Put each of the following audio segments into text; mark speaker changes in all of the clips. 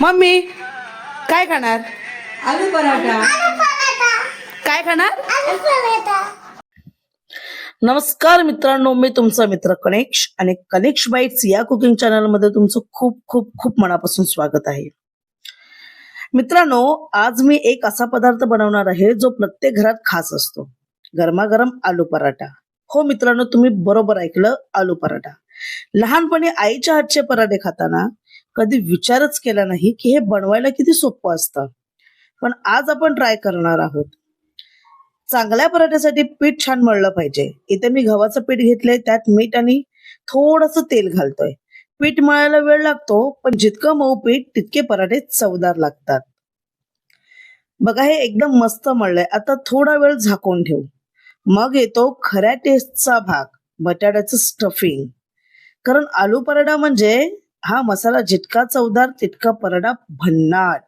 Speaker 1: Mummy काय खाणार?
Speaker 2: आलू पराठा.
Speaker 1: काय खाणार? नमस्कार मित्रांनो मी तुमचा मित्र कनेक्ष आणि कनेक्ष बाईट्स या कुकिंग चॅनलमध्ये तुमचं खूप खूप खूप मनापासून स्वागत आहे. मित्रांनो आज मी एक असा पदार्थ बनवणार आहे जो प्रत्येक घरात खास असतो. गरमागरम आलू पराठा. हो मित्रांनो तुम्ही बरोबर ऐकलं आलू पराठा. लहानपणी आईच्या हातचे पराठे खाताना कधी विचारच केला नाही की हे बनवायला किती सोपं असतं. पण आज आपण ट्राय करणार आहोत. चांगल्या पराठ्यासाठी पीठ छान मळलं पाहिजे. इथे मी गव्हाचं पीठ घेतलंय त्यात मीठ आणि थोडस तेल घालतोय. पीठ मळायला वेळ लागतो पण जितकं मऊ पीठ तितके पराठे चवदार लागतात. बघा हे एकदम मस्त मळलंय. आता थोडा वेळ झाकून ठेवू. मग येतो खऱ्या टेस्टचा भाग. बटाट्याचं स्टफिंग कारण आलू पराठा म्हणजे हा मसाला जितका चवदार तितका परडा भन्नाट.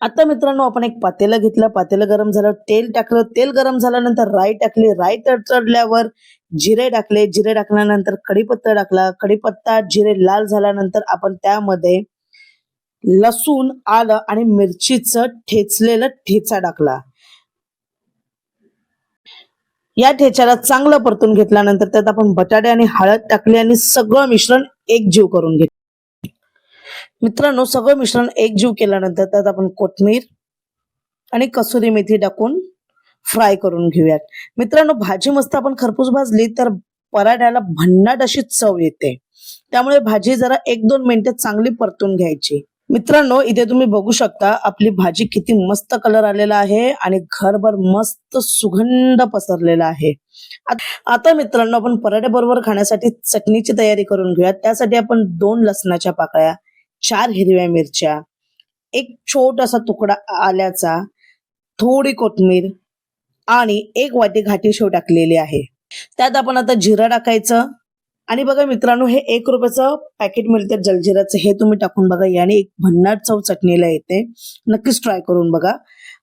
Speaker 1: आता मित्रांनो आपण एक पातेलं घेतलं. पातेलं गरम झालं तेल टाकलं. तेल गरम झाल्यानंतर राई टाकली. राई तडतडल्यावर जिरे टाकले. जिरे टाकल्यानंतर कढीपत्ता टाकला. कढीपत्ता जिरे लाल झाल्यानंतर आपण त्यामध्ये लसूण आलं आणि मिरचीचं ठेचलेलं ठेचा टाकला. या ठेच्याला चांगलं परतून घेतल्यानंतर त्यात आपण बटाटे आणि हळद टाकली आणि सगळं मिश्रण एकजीव करून घेतलं. मित्रांनो सगळं मिश्रण एकजीव केल्यानंतर त्यात आपण कोथमीर आणि कसुरी मेथी टाकून फ्राय करून घेऊयात. मित्रांनो भाजी मस्त आपण खरपूस भाजली तर पराठ्याला भन्नाट अशी चव येते. त्यामुळे भाजी जरा एक दोन मिनिटं चांगली परतून घ्यायची. मित्रांनो इथे तुम्ही बघू शकता आपली भाजी किती मस्त कलर आलेला आहे आणि घरभर मस्त सुगंध पसरलेला आहे. आता मित्रांनो आपण पराठ्या बरोबर खाण्यासाठी चटणीची तयारी करून घेऊयात. त्यासाठी आपण दोन लसणाच्या पाकळ्या चार हिरव्या मिरच्या एक छोटासा तुकडा आल्याचा थोडी कोथमीर आणि एक वाटी घाटी शेव टाकलेली आहे. त्यात आपण आता जिरा टाकायचं आणि बघा मित्रांनो हे एक रुपयाचं पॅकेट मिळते जलजिराचं. हे तुम्ही टाकून बघा याने एक भन्नाट चव चटणीला येते. नक्कीच ट्राय करून बघा.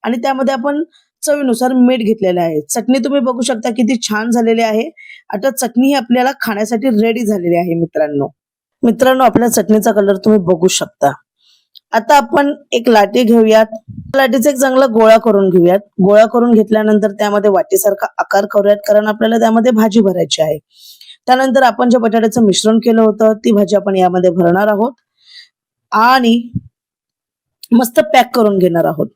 Speaker 1: आणि त्यामध्ये आपण चवीनुसार मीठ घेतलेलं आहे. चटणी तुम्ही बघू शकता किती छान झालेली आहे. आता चटणी ही आपल्याला खाण्यासाठी रेडी झालेली आहे मित्रांनो. मित्रांनो आपल्या चटणीचा कलर तुम्ही बघू शकता. आता आपण एक लाटी घेऊयात. लाटीचा एक चांगला गोळा करून घेऊयात. गोळा करून घेतल्यानंतर त्यामध्ये वाटीसारखा आकार करूयात कारण आपल्याला त्यामध्ये भाजी भरायची आहे. त्यानंतर आपण जे बटाट्याचं मिश्रण केलं होतं ती भाजी आपण यामध्ये भरणार आहोत. आणि मस्त पॅक करून घेणार आहोत.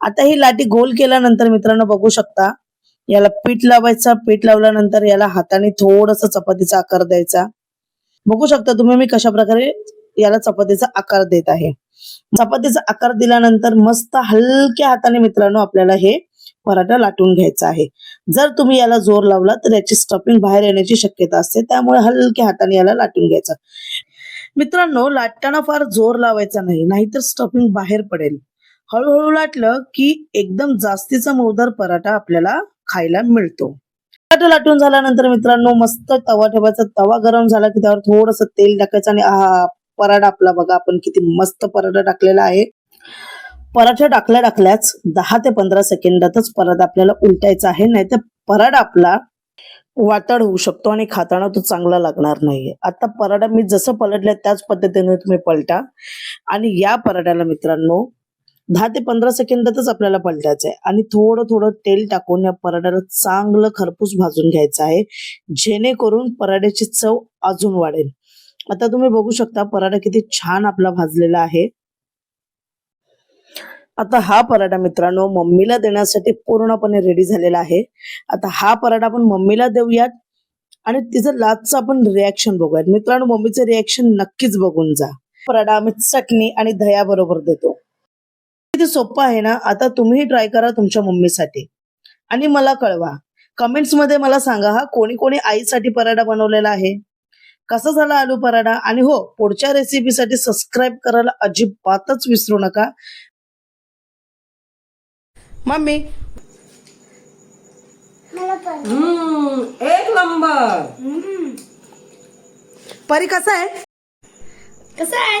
Speaker 1: आता ही लाटी गोल केल्यानंतर मित्रांनो बघू शकता याला पीठ लावायचं. पीठ लावल्यानंतर याला हाताने थोडस चपातीचा आकार द्यायचा. बघू शकता तुम्ही मी कशा प्रकारे याला चपातीचा आकार देत आहे. चपातीचा आकार दिल्यानंतर मस्त हलक्या हाताने मित्रांनो आपल्याला हे पराठा लाटून घ्यायचा आहे. जर तुम्ही याला जोर लावला तर याची स्टफिंग बाहेर येण्याची शक्यता असते. त्यामुळे हलक्या हाताने याला लाटून घ्यायचं. मित्रांनो लाटताना फार जोर लावायचा नाही नाहीतर स्टफिंग बाहेर पडेल. हळूहळू लाटलं की एकदम जास्तीचा मऊदार पराठा आपल्याला खायला मिळतो. पराठा लाटून झाल्यानंतर मित्रांनो मस्त तवा ठेवायचा. तवा गरम झाला की त्यावर थोडस तेल टाकायचं आणि हा पराठा आपला बघा आपण किती मस्त पराठा टाकलेला आहे. पराठा टाकल्या टाकल्याच दहा ते पंधरा सेकंदातच पराठा आपल्याला उलटायचा आहे नाहीतर पराठा आपला वातड होऊ शकतो आणि खाताना तो चांगला लागणार नाहीये. आता पराठा मी जसं पलटलं त्याच पद्धतीने तुम्ही पलटा. आणि या पराठ्याला मित्रांनो दहा ते पंधरा सेकंदातच आपल्याला पलटायचं आहे. आणि थोडं थोडं तेल टाकून या पराठ्याला चांगलं खरपूस भाजून घ्यायचं आहे. जेणेकरून पराठ्याची चव अजून वाढेल. आता तुम्ही बघू शकता पराठा किती छान आपला भाजलेला आहे. आता हा पराठा मित्रांनो मम्मीला देण्यासाठी पूर्णपणे रेडी झालेला आहे. आता हा पराठा आपण मम्मीला देऊयात आणि तिचं लास्टचं आपण रिॲक्शन बघूयात. मित्रांनो मम्मीचं रिॲक्शन नक्कीच बघून जा. पराठा आम्ही चटणी आणि दह्या बरोबर देतो. किती सोपं आहे ना? आता तुम्ही ट्राय करा तुमच्या मम्मीसाठी. आणि मला कळवा कमेंट्समध्ये मला सांगा हा कोणी कोणी आईसाठी पराठा बनवलेला आहे? कसा झाला आलू पराठा? आणि हो पुढच्या रेसिपीसाठी सबस्क्राईब करायला अजिबातच विसरू नका. मम्मी.
Speaker 2: हम्म एक नंबर.
Speaker 1: परी कसा आहे?
Speaker 3: कसं आहे?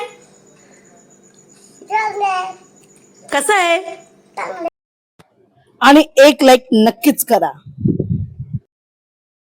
Speaker 1: कसा आहे? आणि एक लाईक नक्कीच करा.